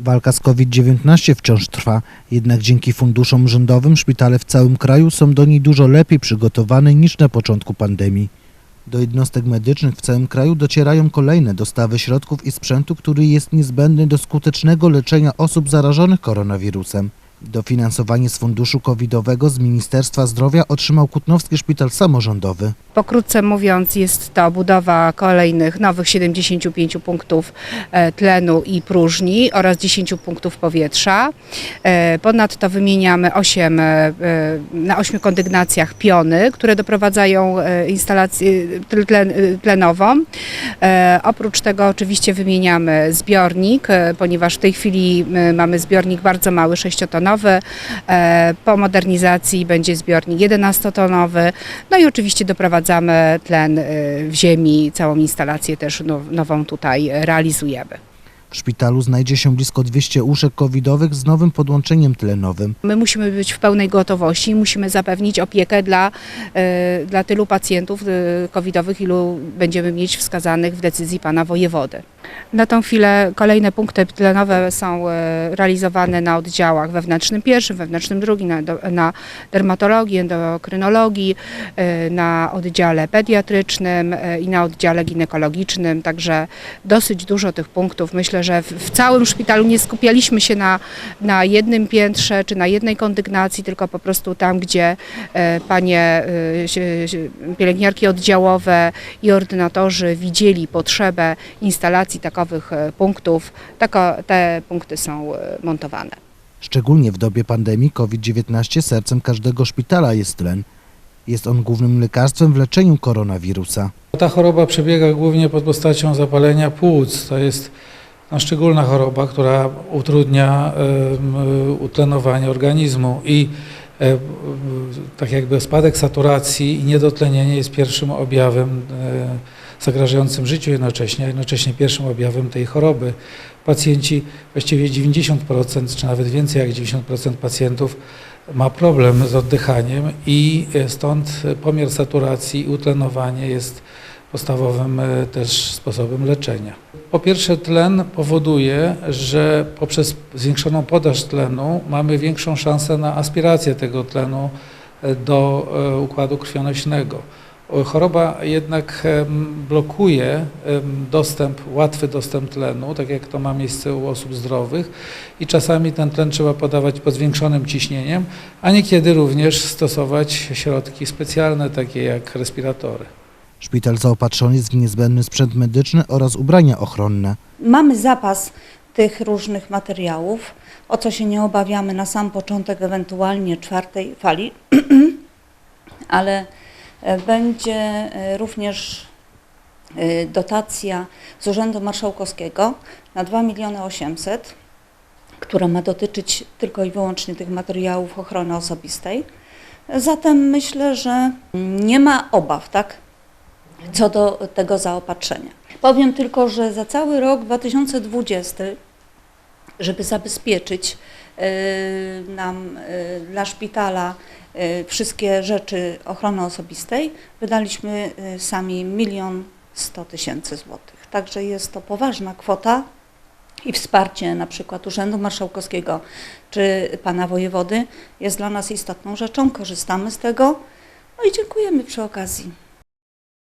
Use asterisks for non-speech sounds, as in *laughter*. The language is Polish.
Walka z COVID-19 wciąż trwa, jednak dzięki funduszom rządowym szpitale w całym kraju są do niej dużo lepiej przygotowane niż na początku pandemii. Do jednostek medycznych w całym kraju docierają kolejne dostawy środków i sprzętu, który jest niezbędny do skutecznego leczenia osób zarażonych koronawirusem. Dofinansowanie z funduszu covidowego z Ministerstwa Zdrowia otrzymał Kutnowski Szpital Samorządowy. Pokrótce mówiąc, jest to budowa kolejnych nowych 75 punktów e, tlenu i próżni oraz 10 punktów powietrza. E, Ponadto wymieniamy 8, e, na 8 kondygnacjach piony, które doprowadzają instalację tl- tlen, tlenową. Oprócz tego oczywiście wymieniamy zbiornik, ponieważ w tej chwili mamy zbiornik bardzo mały, 6-tonowy. E, Po modernizacji będzie zbiornik 11-tonowy. No i oczywiście doprowadzamy tlen y, w ziemi, całą instalację też now- nową tutaj realizujemy. W szpitalu znajdzie się blisko 200 łóżek covidowych z nowym podłączeniem tlenowym. My musimy być w pełnej gotowości, musimy zapewnić opiekę dla, y, dla tylu pacjentów y, covidowych, ilu będziemy mieć wskazanych w decyzji pana wojewody. Na tą chwilę kolejne punkty tlenowe są y, realizowane na oddziałach wewnętrznym pierwszym, wewnętrznym drugim, na, na dermatologii, endokrynologii, na oddziale pediatrycznym i na oddziale ginekologicznym, także dosyć dużo tych punktów. Myślę, że w, całym szpitalu nie skupialiśmy się na, na jednym piętrze czy na jednej kondygnacji, tylko po prostu tam, gdzie e, panie e, pielęgniarki oddziałowe i ordynatorzy widzieli potrzebę instalacji takowych e, punktów, tako, te punkty są montowane. Szczególnie w dobie pandemii COVID-19 sercem każdego szpitala jest tlen. Jest on głównym lekarstwem w leczeniu koronawirusa. Ta choroba przebiega głównie pod postacią zapalenia płuc. To jest no, szczególna choroba, która utrudnia em, utlenowanie organizmu i e, tak jakby spadek saturacji i niedotlenienie jest pierwszym objawem e, zagrażającym życiu jednocześnie, a jednocześnie pierwszym objawem tej choroby. Pacjenci, właściwie 90% czy nawet więcej jak 90% pacjentów ma problem z oddychaniem i e, stąd pomiar saturacji i utlenowanie jest podstawowym e, też sposobem leczenia. Po pierwsze tlen powoduje, że poprzez zwiększoną podaż tlenu mamy większą szansę na aspirację tego tlenu e, do e, układu krwionośnego. Choroba jednak blokuje dostęp, łatwy dostęp tlenu, tak jak to ma miejsce u osób zdrowych i czasami ten tlen trzeba podawać pod zwiększonym ciśnieniem, a niekiedy również stosować środki specjalne, takie jak respiratory. Szpital zaopatrzony jest w niezbędny sprzęt medyczny oraz ubrania ochronne. Mamy zapas tych różnych materiałów, o co się nie obawiamy na sam początek ewentualnie czwartej fali, *clears throat* ale e, będzie e, również e, dotacja z Urzędu Marszałkowskiego na 2 miliony 800, która ma dotyczyć tylko i wyłącznie tych materiałów ochrony osobistej. Zatem myślę, że nie ma obaw, tak? Co do tego zaopatrzenia. Powiem tylko, że za cały rok 2020, żeby zabezpieczyć y, nam y, dla szpitala y, wszystkie rzeczy ochrony osobistej, wydaliśmy sami milion sto tysięcy złotych. Także jest to poważna kwota i wsparcie na przykład Urzędu Marszałkowskiego czy pana wojewody jest dla nas istotną rzeczą. Korzystamy z tego. No i dziękujemy przy okazji.